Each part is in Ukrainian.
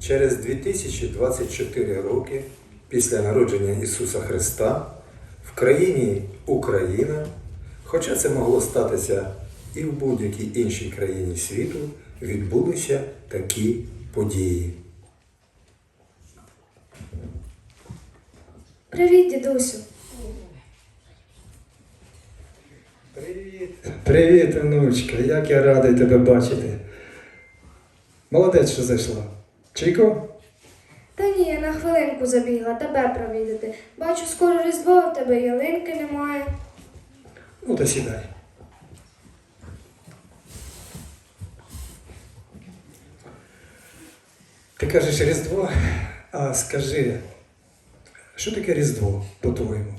Через 2024 роки після народження Ісуса Христа в країні Україна, хоча це могло статися і в будь-якій іншій країні світу, відбулися такі події. Привіт, дідусю. Привіт. Привіт, онучка. Як я радий тебе бачити. Молодець, що зайшла. Чайко? Та ні, я на хвилинку забігла тебе провідати. Бачу, скоро різдво, в тебе ялинки немає. Ну, то сідай. Ти кажеш Різдво, а скажи, що таке Різдво, по-твоєму?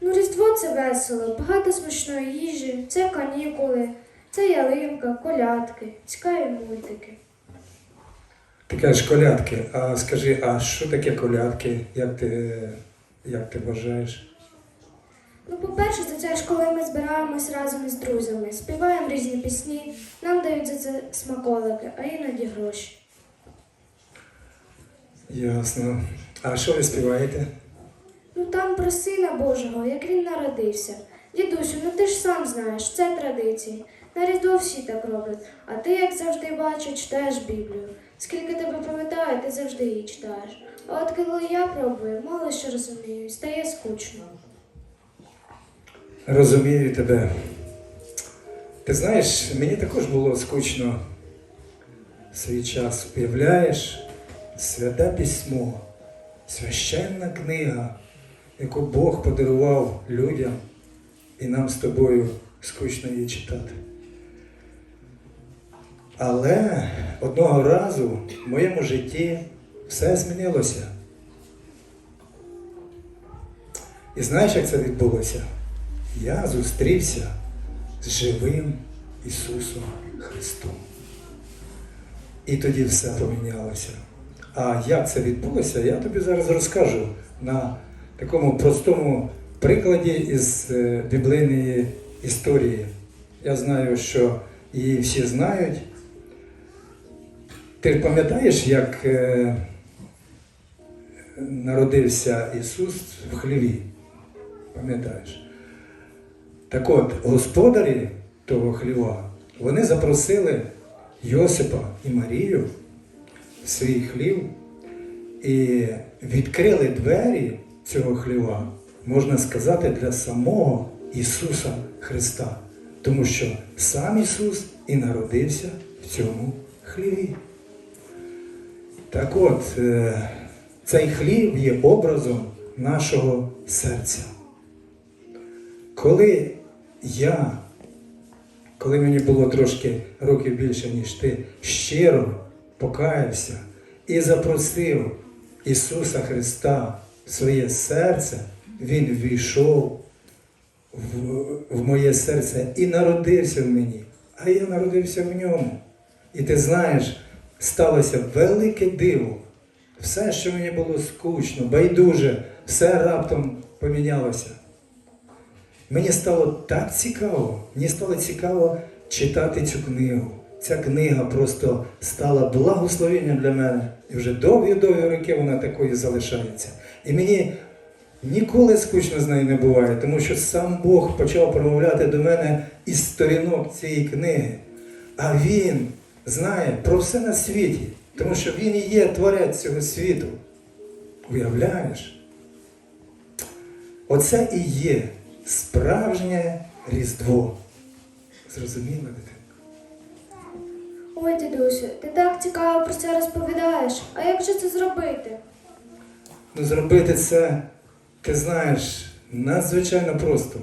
Ну, різдво це весело, багато смачної їжі, це канікули, це ялинка, колядки, цікаві мультики. Ти кажеш колядки, а скажи, а що таке колядки? Як ти, як ти вважаєш? Ну, по-перше, це теж коли ми збираємось разом із друзями, співаємо різні пісні, нам дають за це смаколики, а іноді гроші. Ясно. А що ви співаєте? Ну там про сина Божого, як він народився. Дідусю, ну ти ж сам знаєш, це традиції. На Різдво всі так роблять, а ти, як завжди бачу, читаєш Біблію. Скільки тебе пам'ятаю, ти завжди її читаєш. А от коли я пробую, мало що розумію, стає скучно. Розумію тебе. Ти знаєш, мені також було скучно свій час. Уявляєш, святе письмо, священна книга, яку Бог подарував людям, і нам з тобою скучно її читати. Але одного разу в моєму житті все змінилося. І знаєш, як це відбулося? Я зустрівся з живим Ісусом Христом. І тоді все помінялося. А як це відбулося, я тобі зараз розкажу на такому простому прикладі із е, біблійної історії. Я знаю, що її всі знають. Ти пам'ятаєш, як е, народився Ісус в хліві? Пам'ятаєш? Так от, господарі того хліва, вони запросили Йосипа і Марію в свій хлів і відкрили двері цього хліва, можна сказати, для самого Ісуса Христа. Тому що сам Ісус і народився в цьому хліві. Так от, е, цей хліб є образом нашого серця. Коли я, коли мені було трошки років більше, ніж ти, щиро покаявся і запросив Ісуса Христа в своє серце, Він ввійшов в, в моє серце і народився в мені, а я народився в ньому. І ти знаєш, сталося велике диво. Все, що мені було скучно, байдуже, все раптом помінялося. Мені стало так цікаво, мені стало цікаво читати цю книгу. Ця книга просто стала благословенням для мене. І вже довгі-довгі роки вона такою залишається. І мені ніколи скучно з нею не буває, тому що сам Бог почав промовляти до мене із сторінок цієї книги. А Він знає про все на світі, тому що Він і є творець цього світу. Уявляєш? Оце і є справжнє Різдво. Зрозуміла дитина? Ой, дідусю, ти так цікаво про це розповідаєш. А як же це зробити? Ну, зробити це, ти знаєш, надзвичайно просто.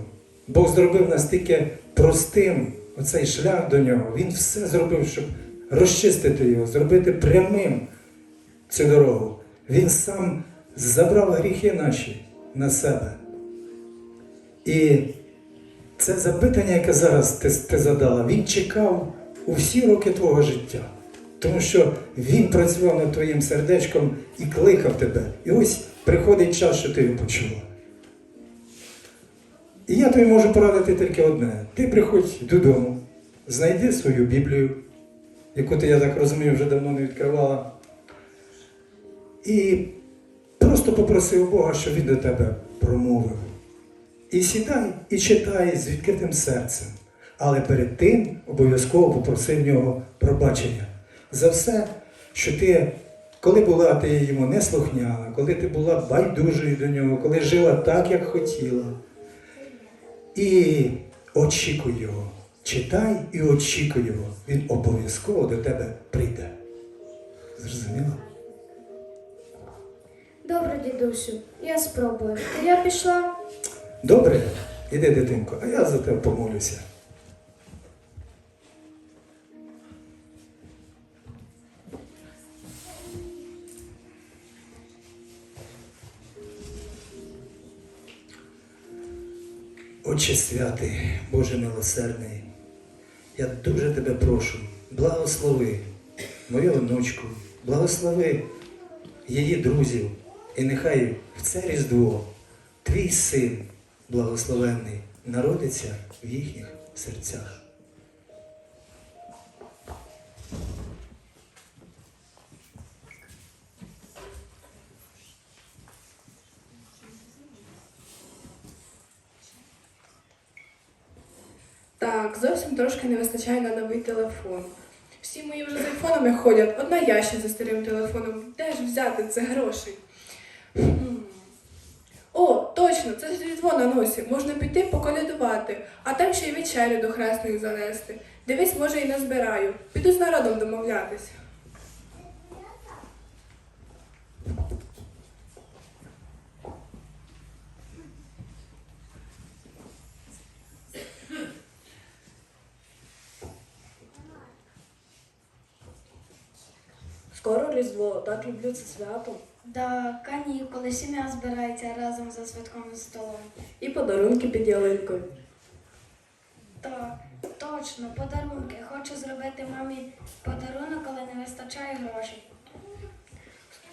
Бог зробив настільки простим оцей шлях до нього. Він все зробив, щоб розчистити його, зробити прямим цю дорогу. Він сам забрав гріхи наші на себе. І це запитання, яке зараз ти, ти задала, він чекав у всі роки твого життя. Тому що він працював над твоїм сердечком і кликав тебе. І ось приходить час, що ти його почула. І я тобі можу порадити тільки одне. Ти приходь додому, знайди свою Біблію, яку ти, я так розумію, вже давно не відкривала. і просто попросив Бога, щоб він до тебе промовив. І сідай і читай з відкритим серцем. Але перед тим обов'язково попроси в нього пробачення за все, що ти, коли була ти йому неслухняна, коли ти була байдужою до нього, коли жила так, як хотіла. І очікуй його. Читай і очікуй його. Він обов'язково до тебе прийде. Зрозуміло? Добре, дідусю, я спробую. Я пішла. Добре, іди, дитинко, а я за тебе помолюся. Отче святий, Боже милосердний, я дуже тебе прошу, благослови мою онучку, благослови її друзів, і нехай в це Різдво твій син благословенний народиться в їхніх серцях. Так, зовсім трошки не вистачає на новий телефон. Всі мої вже з айфонами ходять, одна я ще за старим телефоном. Де ж взяти це грошей? О, точно, це ж різдво на носі. Можна піти поколядувати, а там ще й вечерю до хресних занести. Дивись, може, і назбираю. Піду з народом домовлятися. Скоро Різдво, так люблю це свято. Да, канікули, сім'я збирається разом за святковим столом. І подарунки під ялинкою. Так, точно, подарунки. Хочу зробити мамі подарунок, але не вистачає грошей.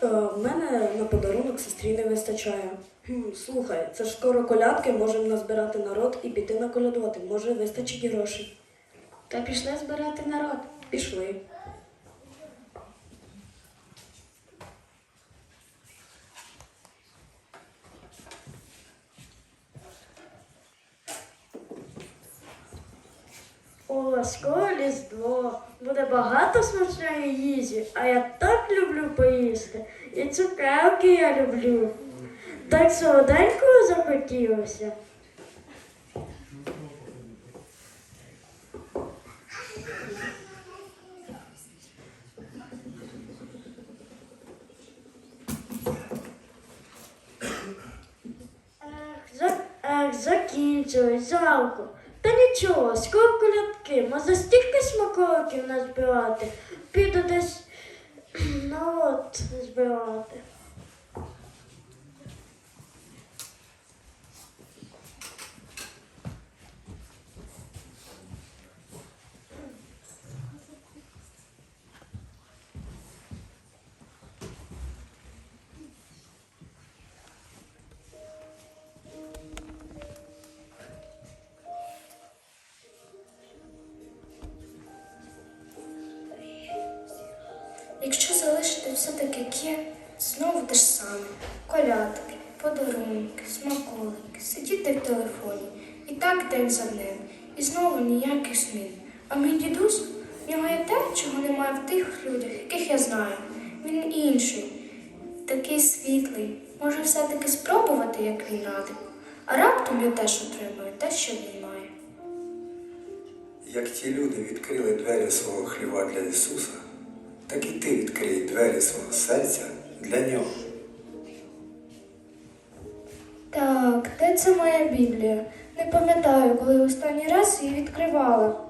Е, в мене на подарунок сестрі не вистачає. Хм, слухай, це ж скоро колядки, можемо назбирати народ і піти наколядувати. Може, вистачить грошей. Та пішли збирати народ. Пішли. О, скоро Різдво. Буде багато смачної їжі, а я так люблю поїсти. І цукерки я люблю. Так солоденького захотілося. Ех, за, ех, закінчилось жалко. Та нічого, скоро колядки, може стільки смаколиків назбирати. Піду десь народ збирати. Якщо залишити все так, як є, знову те ж саме. Колядки, подарунки, смаколики, сидіти в телефоні. І так день за днем. І знову ніяких змін. А мій дідусь, в нього є те, чого немає в тих людях, яких я знаю. Він інший, такий світлий. Може все-таки спробувати, як він радив. А раптом я теж отримаю те, що він має. Як ті люди відкрили двері свого хліва для Ісуса, так і ти відкрий двері свого серця для нього. Так, де це моя Біблія? Не пам'ятаю, коли останній раз її відкривала.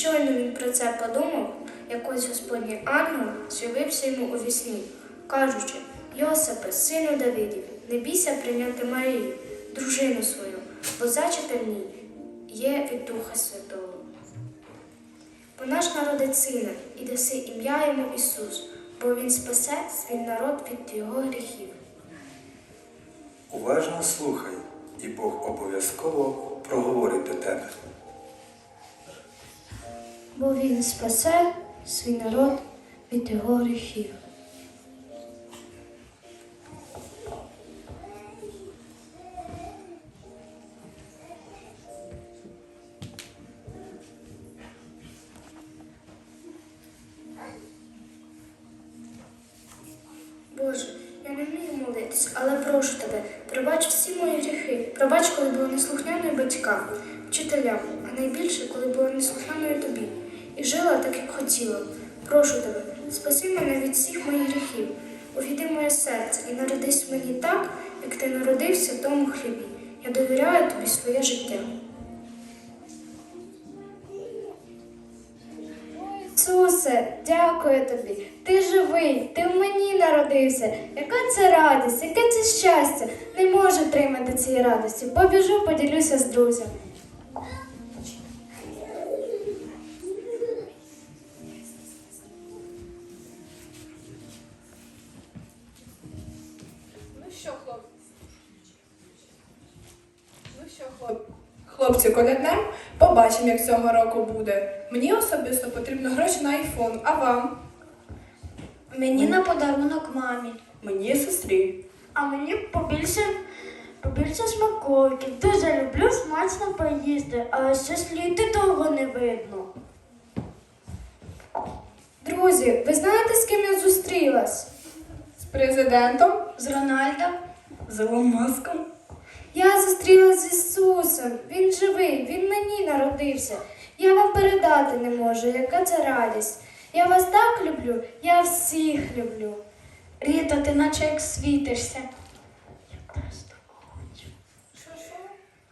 Щойно він про це подумав, якось господній ангел з'явився йому у вісні, кажучи, Йосипе, сину Давидів, не бійся прийняти Марію, дружину свою, бо зачата в ній є від Духа Святого. Вона ж народить сина, і даси ім'я йому Ісус, бо Він спасе свій народ від його гріхів. Уважно слухай, і Бог обов'язково проговорить до тебе. Бо Він спасе свій народ від його гріхів. Боже, я не вмію молитись, але прошу тебе, пробач всі мої гріхи. Пробач, коли була неслухняною батькам, вчителям, а найбільше, коли була неслухняною тобі. І жила так, як хотіла. Прошу тебе, спаси мене від всіх моїх гріхів. Увійди моє серце і народись мені так, як ти народився в тому хлібі. Я довіряю тобі своє життя. Ісусе, дякую тобі. Ти живий, ти в мені народився. Яка це радість, яке це щастя. Не можу тримати цієї радості. Побіжу, поділюся з друзями. Коляднем? Побачимо, як цього року буде. Мені особисто потрібно гроші на айфон, а вам? Мені на подарунок мамі. Мені сестрі. А мені побільше, побільше смаколиків. Дуже люблю смачно поїсти, але щось літи довго не видно. Друзі, ви знаєте, з ким я зустрілась? З президентом? З Рональдом. З Ілон Маском. Я зустрілась з Ісусом. Він живий, Він мені народився. Я вам передати не можу, яка це радість. Я вас так люблю, я всіх люблю. Ріта, ти наче як світишся. Я теж так хочу. Що, що?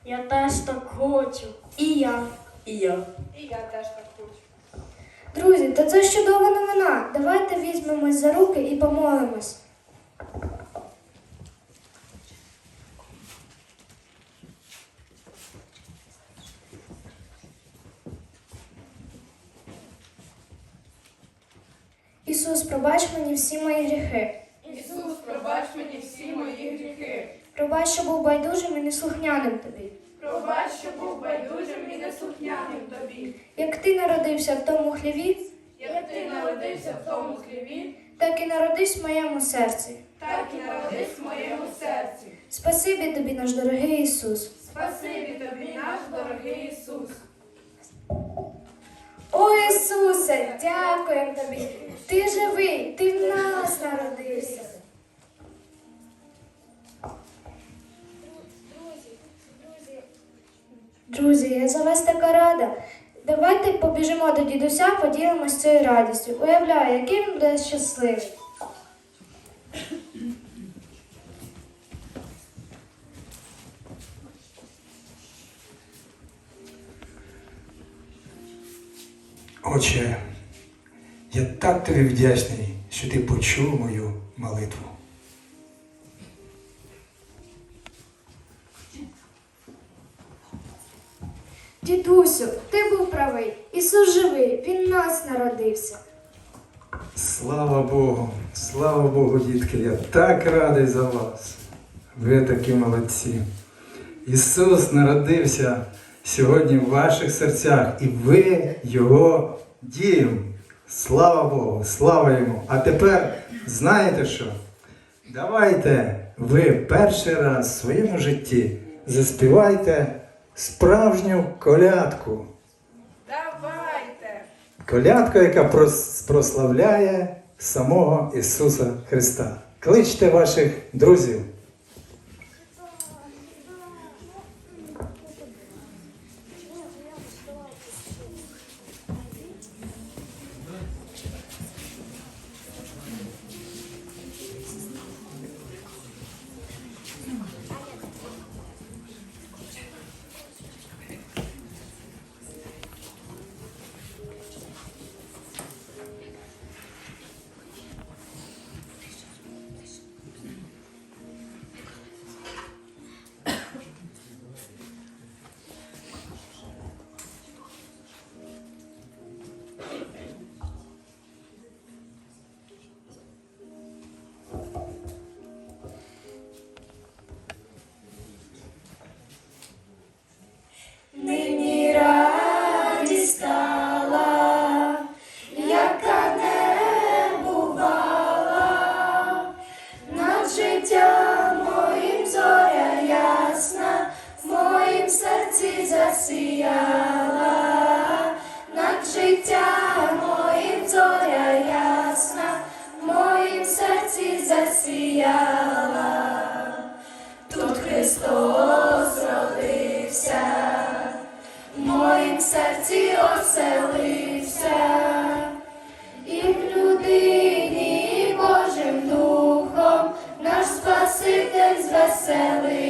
Я теж так хочу. І я. І я. І я теж так хочу. Друзі, то це ж чудова новина. Давайте візьмемось за руки і помолимось. Ісус, пробач мені всі мої гріхи. Ісус, пробач мені всі мої гріхи. Пробач, що був байдужим і неслухняним тобі. Пробач, що був байдужим і неслухняним тобі. Як ти народився в тому хліві, Як ти народився в тому хліві, так і народись в моєму серці. так і народись в моєму серці. Спасибі тобі, наш дорогий Ісус. Спасибі тобі, наш дорогий Ісус. Ісусе, дякуємо тобі. Ти живий, ти в нас народився. Друзі, я за вас така рада. Давайте побіжимо до дідуся, поділимось цією радістю. Уявляю, який він буде щасливий. Отче, я так тобі вдячний, що ти почув мою молитву. Дідусю, ти був правий. Ісус живий, він нас народився. Слава Богу, слава Богу, дітки, я так радий за вас. Ви такі молодці. Ісус народився сьогодні в ваших серцях, і ви Його дім. Слава Богу, слава Йому. А тепер знаєте що? Давайте ви перший раз в своєму житті заспівайте справжню колядку. Давайте. Колядка, яка прославляє самого Ісуса Христа. Кличте ваших друзів. Засіяла, тут Христос родився, в моїм серці оселився, і в людині Божим духом наш Спаситель звеселився,